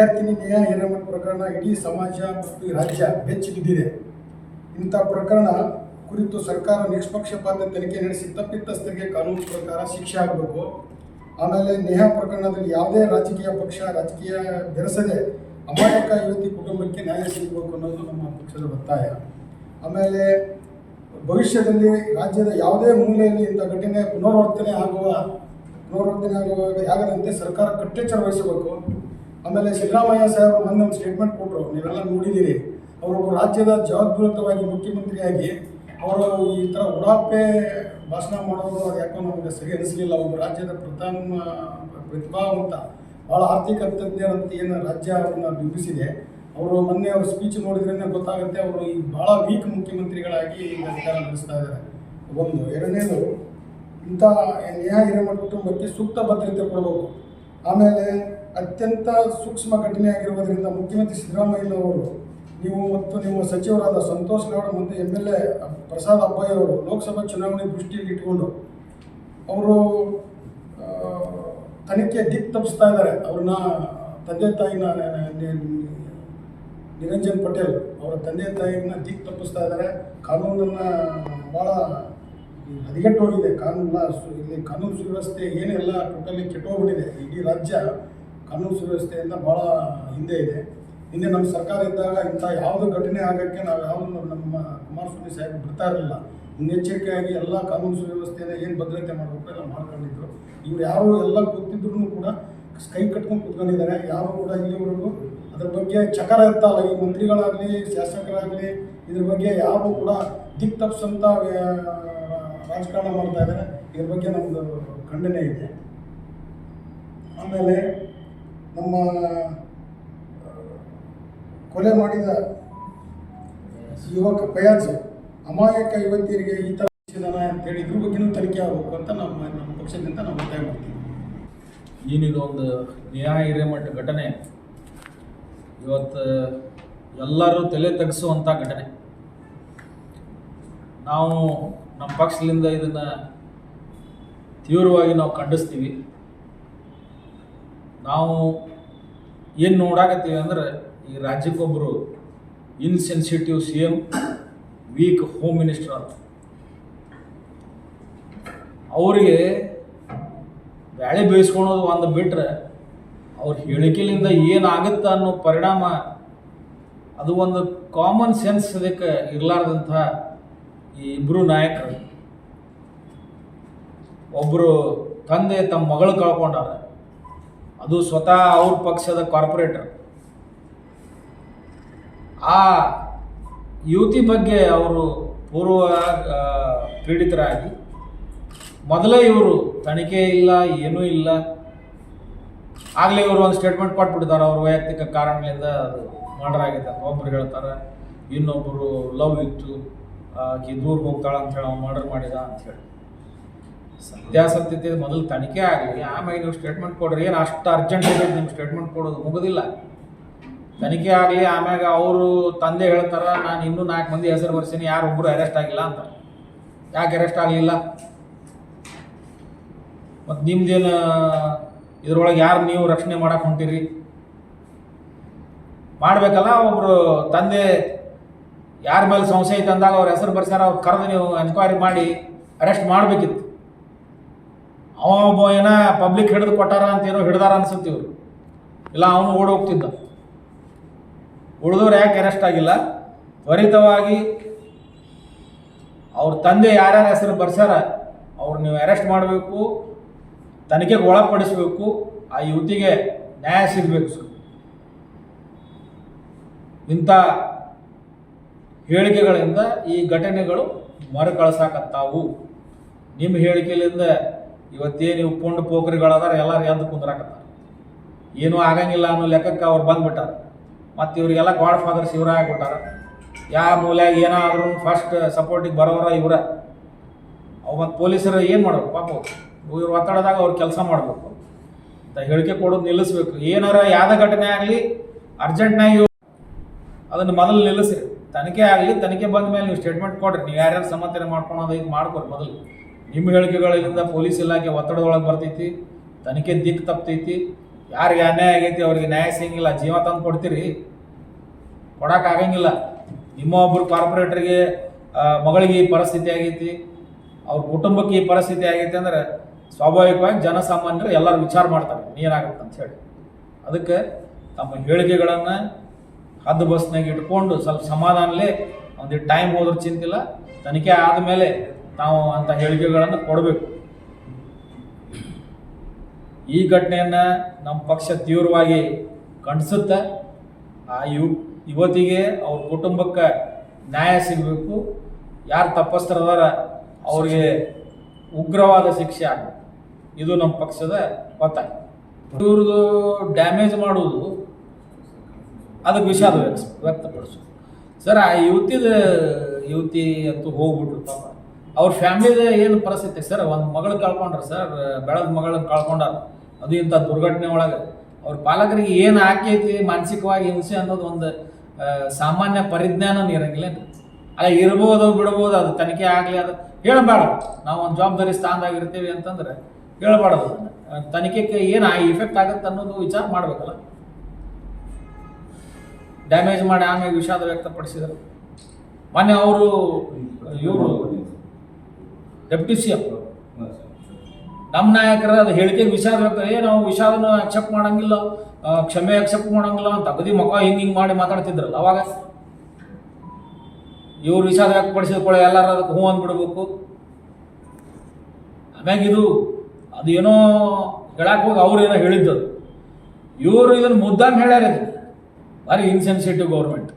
ವಿದ್ಯಾರ್ಥಿನಿ ನೇಹಾ ಹಿರೇಮಠ ಪ್ರಕರಣ ಇಡೀ ಸಮಾಜ ಮತ್ತು ರಾಜ್ಯ ಬೆಚ್ಚಿ ಬಿದ್ದಿದೆ ಇಂಥ ಪ್ರಕರಣ ಕುರಿತು ಸರ್ಕಾರ ನಿಷ್ಪಕ್ಷಪಾತ ತನಿಖೆ ನಡೆಸಿ ತಪ್ಪಿತಸ್ಥರಿಗೆ ಕಾನೂನು ಪ್ರಕಾರ ಶಿಕ್ಷೆ ಆಗಬೇಕು. ಆಮೇಲೆ ನೇಹಾ ಪ್ರಕರಣದಲ್ಲಿ ಯಾವುದೇ ರಾಜಕೀಯ ಪಕ್ಷ ರಾಜಕೀಯ ಬೆರೆಸದೆ ಅಮಾಯಕ ಯುವತಿ ಕುಟುಂಬಕ್ಕೆ ನ್ಯಾಯ ಸಿಗಬೇಕು ಅನ್ನೋದು ನಮ್ಮ ಪಕ್ಷದ ಒತ್ತಾಯ. ಆಮೇಲೆ ಭವಿಷ್ಯದಲ್ಲಿ ರಾಜ್ಯದ ಯಾವುದೇ ಮೂಲೆಯಲ್ಲಿ ಇಂಥ ಘಟನೆ ಪುನರಾವರ್ತನೆ ಆಗುವ, ಪುನರಾವರ್ತನೆ ಆಗುವಾಗ ಆಗದಂತೆ ಸರ್ಕಾರ ಕಟ್ಟೆಚ್ಚರ ವಹಿಸಬೇಕು. ಆಮೇಲೆ ಸಿದ್ದರಾಮಯ್ಯ ಸಾಹೇಬ್ ಮೊನ್ನೆ ಒಂದು ಸ್ಟೇಟ್ಮೆಂಟ್ ಕೊಟ್ಟರು ನೀವೆಲ್ಲ ನೋಡಿದ್ದೀರಿ. ಅವರು ರಾಜ್ಯದ ಜವಾಬ್ದಾರಿಯುತವಾಗಿ ಮುಖ್ಯಮಂತ್ರಿಯಾಗಿ ಅವರು ಈ ಥರ ಉಡಾಪೆ ಭಾಷಣ ಮಾಡೋದು ಅದು ಯಾಕೋ ನಮಗೆ ಸರಿ ಅನಿಸಲಿಲ್ಲ. ಒಬ್ಬ ರಾಜ್ಯದ ಪ್ರಥಮ ಪ್ರತಿಭಾವಂತ ಭಾಳ ಆರ್ಥಿಕ ತಜ್ಞರಂತ ಏನು ರಾಜ್ಯ ಅವ್ರನ್ನ ಬಿಂಬಿಸಿದೆ. ಅವರು ಮೊನ್ನೆ ಅವ್ರ ಸ್ಪೀಚ್ ನೋಡಿದ್ರೇ ಗೊತ್ತಾಗುತ್ತೆ. ಅವರು ಈ ಭಾಳ ವೀಕ್ ಮುಖ್ಯಮಂತ್ರಿಗಳಾಗಿ ಈಗ ಅಧಿಕಾರ ನಡೆಸ್ತಾ ಇದ್ದಾರೆ. ಒಂದು. ಎರಡನೇದು, ಇಂಥ ನ್ಯಾಯ ಹಿರೇಮಠ ಕುಟುಂಬಕ್ಕೆ ಸೂಕ್ತ ಭದ್ರತೆ ಕೊಡಬೇಕು. ಆಮೇಲೆ ಅತ್ಯಂತ ಸೂಕ್ಷ್ಮ ಘಟನೆ ಆಗಿರುವುದರಿಂದ ಮುಖ್ಯಮಂತ್ರಿ ಸಿದ್ದರಾಮಯ್ಯನವರು ನೀವು ಮತ್ತು ನಿಮ್ಮ ಸಚಿವರಾದ ಸಂತೋಷ್ ಗೌಡ ಮತ್ತು M L A Prasad Abbayi ಅವರು ಲೋಕಸಭಾ ಚುನಾವಣೆ ದೃಷ್ಟಿಯಲ್ಲಿ ಇಟ್ಕೊಂಡು ಅವರು ತನಿಖೆ ದಿಕ್ ತಪ್ಪಿಸ್ತಾ ಇದ್ದಾರೆ. ಅವ್ರನ್ನ ತಂದೆ ತಾಯಿನ ನಿರಂಜನ್ ಪಟೇಲ್ ಅವರ ತಂದೆ ತಾಯಿನ ದಿಕ್ ತಪ್ಪಿಸ್ತಾ ಇದ್ದಾರೆ. ಕಾನೂನನ್ನು ಭಾಳ ಹದಿಗೆಟ್ಟು ಹೋಗಿದೆ ಕಾನೂನ, ಇಲ್ಲಿ ಕಾನೂನು ಸುವ್ಯವಸ್ಥೆ ಏನೆಲ್ಲ ಟೋಟಲಿ ಕೆಟ್ಟೋಗ್ಬಿಟ್ಟಿದೆ. ಇಡೀ ರಾಜ್ಯ ಕಾನೂನು ಸುವ್ಯವಸ್ಥೆಯಿಂದ ಭಾಳ ಹಿಂದೆ ಇದೆ. ಹಿಂದೆ ನಮ್ಮ ಸರ್ಕಾರ ಇದ್ದಾಗ ಇಂಥ ಯಾವುದು ಘಟನೆ ಆಗೋಕ್ಕೆ ನಾವು ಯಾವುದು ನಮ್ಮ ಕುಮಾರಸ್ವಾಮಿ ಸಾಹೇಬ್ ಬಿಡ್ತಾ ಇರಲಿಲ್ಲ. ಮುನ್ನೆಚ್ಚರಿಕೆಯಾಗಿ ಎಲ್ಲ ಕಾನೂನು ಸುವ್ಯವಸ್ಥೆನ ಏನು ಭದ್ರತೆ ಮಾಡಬೇಕು ಎಲ್ಲ ಮಾಡ್ಕೊಂಡಿದ್ರು. ಇವ್ರು ಯಾರು ಎಲ್ಲ ಗೊತ್ತಿದ್ರು ಕೂಡ ಕೈ ಕಟ್ಕೊಂಡು ಕೂತ್ಕೊಂಡಿದ್ದಾರೆ. ಯಾರು ಕೂಡ ಇಲ್ಲಿವರೆಗೂ ಅದ್ರ ಬಗ್ಗೆ ಚಕರ ಇರ್ತಲ್ಲ. ಈ ಮಂತ್ರಿಗಳಾಗಲಿ, ಶಾಸಕರಾಗಲಿ, ಇದ್ರ ಬಗ್ಗೆ ಯಾರು ಕೂಡ ದಿಕ್ ತಪ್ಪಿಸಂತ ರಾಜಕಾರಣ ಮಾಡ್ತಾ ಇದ್ದಾರೆ. ಇದ್ರ ಬಗ್ಗೆ ನಮ್ಮದು ಖಂಡನೆ ಇದೆ. ಆಮೇಲೆ ನಮ್ಮ ಕೊಲೆ ಮಾಡಿದ ಯುವಕ ಫಯಾಜ್ ಅಮಾಯಕ ಯುವತಿಯರಿಗೆ ಈ ಥರ ಅಂತ ಅಂತೇಳಿ ಇದ್ರ ಬಗ್ಗೆನೂ ತನಿಖೆ ಆಗಬೇಕು ಅಂತ ನಮ್ಮ ನಮ್ಮ ಪಕ್ಷದಿಂದ ನಾವು ಒತ್ತಾಯ ಮಾಡ್ತೀವಿ. ಒಂದು ನ್ಯಾಯ ಹಿರೇಮಠ ಘಟನೆ. ಇವತ್ತು ಎಲ್ಲರೂ ತಲೆ ತಗ್ಗಿಸುವಂಥ ಘಟನೆ. ನಾವು ನಮ್ಮ ಪಕ್ಷದಿಂದ ಇದನ್ನು ತೀವ್ರವಾಗಿ ನಾವು ಖಂಡಿಸ್ತೀವಿ. ನಾವು ಏನು ನೋಡಾಕತ್ತೀವಿ ಅಂದ್ರೆ ಈ ರಾಜ್ಯಕ್ಕೊಬ್ಬರು insensitive C M weak home minister ಅಂತ ಅವರಿಗೆ ಬ್ಯಾಳೆ ಬೇಯಿಸ್ಕೊಳೋದು ಒಂದು ಬಿಟ್ಟರೆ ಅವ್ರ ಹೇಳಿಕೆಲಿಂದ ಏನಾಗುತ್ತೆ ಅನ್ನೋ ಪರಿಣಾಮ ಅದು ಒಂದು ಕಾಮನ್ ಸೆನ್ಸ್ ಅದಕ್ಕೆ ಇರಲಾರ್ದಂಥ ಈ ಇಬ್ಬರು ನಾಯಕರು. ಒಬ್ಬರು ತಂದೆ ತಮ್ಮ ಮಗಳು ಕಳ್ಕೊಂಡಾರ. ಅದು ಸ್ವತಃ ಅವ್ರ ಪಕ್ಷದ ಕಾರ್ಪೊರೇಟರ್ ಆ ಯುವತಿ ಬಗ್ಗೆ ಅವರು ಪೂರ್ವ ಪೀಡಿತರಾಗಿ, ಮೊದಲೇ ಇವರು ತನಿಖೆ ಇಲ್ಲ, ಏನೂ ಇಲ್ಲ. ಆಗಲೇ ಇವರು ಒಂದು ಸ್ಟೇಟ್ಮೆಂಟ್ ಕೊಟ್ಬಿಟ್ಟಿದ್ದಾರೆ, ಅವ್ರ ವೈಯಕ್ತಿಕ ಕಾರಣಗಳಿಂದ ಅದು ಮರ್ಡರ್ ಆಗಿದೆ ಒಬ್ಬರು ಹೇಳ್ತಾರೆ. ಇನ್ನೊಬ್ಬರು ಲವ್ ಇತ್ತು ಆಕೆ ದೂರ ಹೋಗ್ತಾಳೆ ಅಂತ ಹೇಳಿ ಅವ್ನು ಮರ್ಡರ್ ಮಾಡಿದ ಅಂತ ಹೇಳಿ. ಸತ್ಯಾಸತ್ಯತೆ ಮೊದಲು ತನಿಖೆ ಆಗಲಿ. ಆಮೇಲೆ ನೀವು ಸ್ಟೇಟ್ಮೆಂಟ್ ಕೊಡ್ರಿ. ಏನು ಅಷ್ಟು ಅರ್ಜೆಂಟ್ ಇದೆ ನಿಮ್ಗೆ ಸ್ಟೇಟ್ಮೆಂಟ್ ಕೊಡೋದು ಮುಗೋದಿಲ್ಲ. ತನಿಖೆ ಆಗಲಿ, ಆಮ್ಯಾಗ ಅವರು ತಂದೆ ಹೇಳ್ತಾರ, ನಾನು ಇನ್ನೂ ನಾಲ್ಕು ಮಂದಿ ಹೆಸರು ಬರ್ಸೀನಿ, ಯಾರು ಒಬ್ಬರು ಅರೆಸ್ಟ್ ಆಗಿಲ್ಲ ಅಂತ. ಯಾಕೆ ಅರೆಸ್ಟ್ ಆಗಲಿಲ್ಲ? ಮತ್ತು ನಿಮ್ದೇನು, ಇದ್ರೊಳಗೆ ಯಾರು ನೀವು ರಕ್ಷಣೆ ಮಾಡಕ್ಕೆ ಹೊಂಟಿರಿ? ಮಾಡಬೇಕಲ್ಲ ಒಬ್ಬರು ತಂದೆ. ಯಾರ ಮೇಲೆ ಸಂಶಯ ತಂದಾಗ ಅಂದಾಗ ಅವ್ರ ಹೆಸರು ಬರ್ಸ್ಯಾರ, ಅವ್ರು ಕರೆದು ನೀವು ಎನ್ಕ್ವೈರಿ ಮಾಡಿ ಅರೆಸ್ಟ್ ಮಾಡಬೇಕಿತ್ತು. ಅವ ಒಬ್ಬ ಏನ ಪಬ್ಲಿಕ್ ಹಿಡಿದು ಕೊಟ್ಟಾರ ಅಂತ ಏನೋ ಹಿಡ್ದಾರ ಅನ್ಸುತ್ತೆ ಇವರು. ಇಲ್ಲ, ಅವನು ಓಡ್ ಹೋಗ್ತಿದ್ದ. ಉಳಿದವ್ರು ಯಾಕೆ ಅರೆಸ್ಟ್ ಆಗಿಲ್ಲ? ತ್ವರಿತವಾಗಿ ಅವ್ರ ತಂದೆ ಯಾರ್ಯಾರ ಹೆಸರು ಬರ್ಸ್ಯಾರ, ಅವ್ರು ನೀವು ಅರೆಸ್ಟ್ ಮಾಡಬೇಕು, ತನಿಖೆಗೆ ಒಳಪಡಿಸಬೇಕು, ಆ ಯುವತಿಗೆ ನ್ಯಾಯ ಸಿಗಬೇಕು ಸರ್. ಇಂಥ ಹೇಳಿಕೆಗಳಿಂದ ಈ ಘಟನೆಗಳು ಮರುಕಳಿಸಾಕತ್ತಾವು. ನಿಮ್ಮ ಹೇಳಿಕೆಯಿಂದ ಇವತ್ತೇನು ನೀವು ಪುಂಡ ಪೋಖರಿಗಳದಾರ ಎಲ್ಲರೂ ಎದ್ದು ಕುಂದ್ರಾಕತ್ತಾರ. ಏನೂ ಆಗಂಗಿಲ್ಲ ಅನ್ನೋ ಲೆಕ್ಕಕ್ಕೆ ಅವ್ರು ಬಂದ್ಬಿಟ್ಟಾರ. ಮತ್ತು ಇವರಿಗೆಲ್ಲ ಗಾಡ್ ಫಾದರ್ಸ್ ಇವರ ಆಗ್ಬಿಟ್ಟಾರ. ಯಾವ ಮೂಲ್ಯಾಗ ಏನಾದರೂ ಫಸ್ಟ್ ಸಪೋರ್ಟಿಗೆ ಬರೋರ ಇವರ. ಅವು ಮತ್ತು ಪೊಲೀಸರು ಏನು ಮಾಡೋರು ಪಾಪ ಇವ್ರು ಒತ್ತಡದಾಗ ಅವ್ರು ಕೆಲಸ ಮಾಡಬೇಕು. ಅಂತ ಹೇಳಿಕೆ ಕೊಡೋದು ನಿಲ್ಲಿಸ್ಬೇಕು. ಏನಾರ ಯಾವುದೇ ಘಟನೆ ಆಗಲಿ ಅರ್ಜೆಂಟ್ನಾಗಿ ಅದನ್ನು ಮೊದಲು ನಿಲ್ಲಿಸ್ರಿ. ತನಿಖೆ ಆಗಲಿ, ತನಿಖೆ ಬಂದ ಮೇಲೆ ನೀವು ಸ್ಟೇಟ್ಮೆಂಟ್ ಕೊಡ್ರಿ. ನೀವು ಯಾರ್ಯಾರು ಸಮರ್ಥನೆ ಮಾಡ್ಕೊಳೋದು ಈಗ ಮಾಡ್ಕೊರಿ ಮೊದಲು. ನಿಮ್ಮ ಹೇಳಿಕೆಗಳಿಂದ ಪೊಲೀಸ್ ಇಲಾಖೆ ಒತ್ತಡದೊಳಗೆ ಬರ್ತೈತಿ, ತನಿಖೆ ದಿಕ್ಕು ತಪ್ತೈತಿ, ಯಾರಿಗೆ ಅನ್ಯಾಯ ಆಗೈತಿ ಅವ್ರಿಗೆ ನ್ಯಾಯ ಸಿಗಂಗಿಲ್ಲ, ಜೀವ ತಂದು ಕೊಡ್ತೀರಿ. ಕೊಡಕ್ಕೆ ಆಗಂಗಿಲ್ಲ. ನಿಮ್ಮ ಒಬ್ಬರು ಕಾರ್ಪೊರೇಟರ್ಗೆ ಮಗಳಿಗೆ ಈ ಪರಿಸ್ಥಿತಿ ಆಗೈತಿ, ಅವ್ರ ಕುಟುಂಬಕ್ಕೆ ಈ ಪರಿಸ್ಥಿತಿ ಆಗೈತಿ ಅಂದ್ರೆ ಸ್ವಾಭಾವಿಕವಾಗಿ ಜನಸಾಮಾನ್ಯರು ಎಲ್ಲರೂ ವಿಚಾರ ಮಾಡ್ತಾರೆ ಏನಾಗುತ್ತೆ ಅಂತ ಹೇಳಿ. ಅದಕ್ಕೆ ತಮ್ಮ ಹೇಳಿಕೆಗಳನ್ನು ಹದ್ದು ಬಸ್ನಾಗ ಇಟ್ಕೊಂಡು ಸ್ವಲ್ಪ ಸಮಾಧಾನಲೇ ಒಂದು ಟೈಮ್ ಹೋದ್ರೆ ಚಿಂತಿಲ್ಲ, ತನಿಖೆ ಆದಮೇಲೆ ನಾವು ಅಂಥ ಹೇಳಿಕೆಗಳನ್ನು ಕೊಡಬೇಕು. ಈ ಘಟನೆಯನ್ನ ನಮ್ಮ ಪಕ್ಷ ತೀವ್ರವಾಗಿ ಖಂಡಿಸುತ್ತೆ, ಆ ಯು, ಯುವತಿಗೆ ಅವ್ರ ಕುಟುಂಬಕ್ಕೆ ನ್ಯಾಯ ಸಿಗಬೇಕು. ಯಾರು ತಪ್ಪಸ್ತರದಾರ ಅವ್ರಿಗೆ ಉಗ್ರವಾದ ಶಿಕ್ಷೆ ಆಗಬೇಕು. ಇದು ನಮ್ಮ ಪಕ್ಷದ ಒತ್ತಾಯ ಇವ್ರದ್ದು ಡ್ಯಾಮೇಜ್ ಮಾಡುವುದು ಅದಕ್ಕೆ ವಿಷಾದ ವ್ಯಕ್ತ ವ್ಯಕ್ತಪಡಿಸೋದು ಸರ್, ಆ ಯುವತಿದ ಯುವತಿ ಅಂತೂ ಹೋಗ್ಬಿಟ್ರು ಅವ್ರ ಫ್ಯಾಮಿಲಿದ ಏನು ಪರಿಸ್ಥಿತಿ ಸರ್? ಒಂದು ಮಗಳು ಕಳ್ಕೊಂಡ್ರ ಸರ್, ಬೆಳೆದ ಮಗಳನ್ನ ಕಳ್ಕೊಂಡಾರ. ಅದು ಇಂಥ ದುರ್ಘಟನೆ ಒಳಗೆ. ಅವ್ರ ಪಾಲಕರಿಗೆ ಏನು ಆಕೈತಿ, ಮಾನಸಿಕವಾಗಿ ಹಿಂಸೆ ಅನ್ನೋದು ಒಂದು ಸಾಮಾನ್ಯ ಪರಿಜ್ಞಾನನೂ ಇರಂಗಿಲ್ಲ ಅಲ್ಲ, ಇರ್ಬೋದು, ಬಿಡ್ಬೋದು, ಅದು ತನಿಖೆ ಆಗಲಿ, ಅದು ಹೇಳಬೇಡ. ನಾವು ಒಂದು ಜವಾಬ್ದಾರಿ ಸ್ಥಾನದಾಗ ಇರ್ತೀವಿ ಅಂತಂದ್ರೆ ಹೇಳಬಾರ್ದು ತನಿಖೆಗೆ ಏನು ಇಫೆಕ್ಟ್ ಆಗುತ್ತೆ ಅನ್ನೋದು ವಿಚಾರ ಮಾಡಬೇಕಲ್ಲ. ಡ್ಯಾಮೇಜ್ ಮಾಡಿ ಆಮೇಲೆ ವಿಷಾದ ವ್ಯಕ್ತಪಡಿಸಿದರು. ಮೊನ್ನೆ ಅವರು, ಇವರು ಡೆಪ್ಟಿ ಸಿ ಎಂ ನಮ್ಮ ನಾಯಕರ ಅದು ಹೇಳಿಕೆ ವಿಷಾದ ಏ, ನಾವು ವಿಷಾದನ ಅಕ್ಸೆಪ್ಟ್ ಮಾಡಂಗಿಲ್ಲ. ಕ್ಷಮೆ ಅಕ್ಸೆಪ್ಟ್ ಮಾಡಂಗಿಲ್ಲ ಅಂತ ಅಗದಿ ಮಕ ಹಿಂಗೆ ಹಿಂಗೆ ಮಾಡಿ ಮಾತಾಡ್ತಿದ್ರಲ್ಲ, ಅವಾಗ? ಇವ್ರು ವಿಷಾದ ವ್ಯಕ್ತಪಡಿಸಿದ ಕೂಡ ಎಲ್ಲರೂ ಅದಕ್ಕೆ ಹ್ಞೂ ಅಂದ್ಬಿಡ್ಬೇಕು. ಆಮ್ಯಾಗ ಇದು, ಅದು ಏನೋ ಹೇಳಕ್ಕೆ ಹೋಗಿ ಅವ್ರು ಏನೋ ಹೇಳಿದ್ದು. ಇವರು ಇದನ್ನು ಮುದ್ದಾಗಿ ಹೇಳ್ಯಾರ ಭಾರಿ ಇನ್ಸೆನ್ಸಿಟಿವ್ ಗೌರ್ಮೆಂಟ್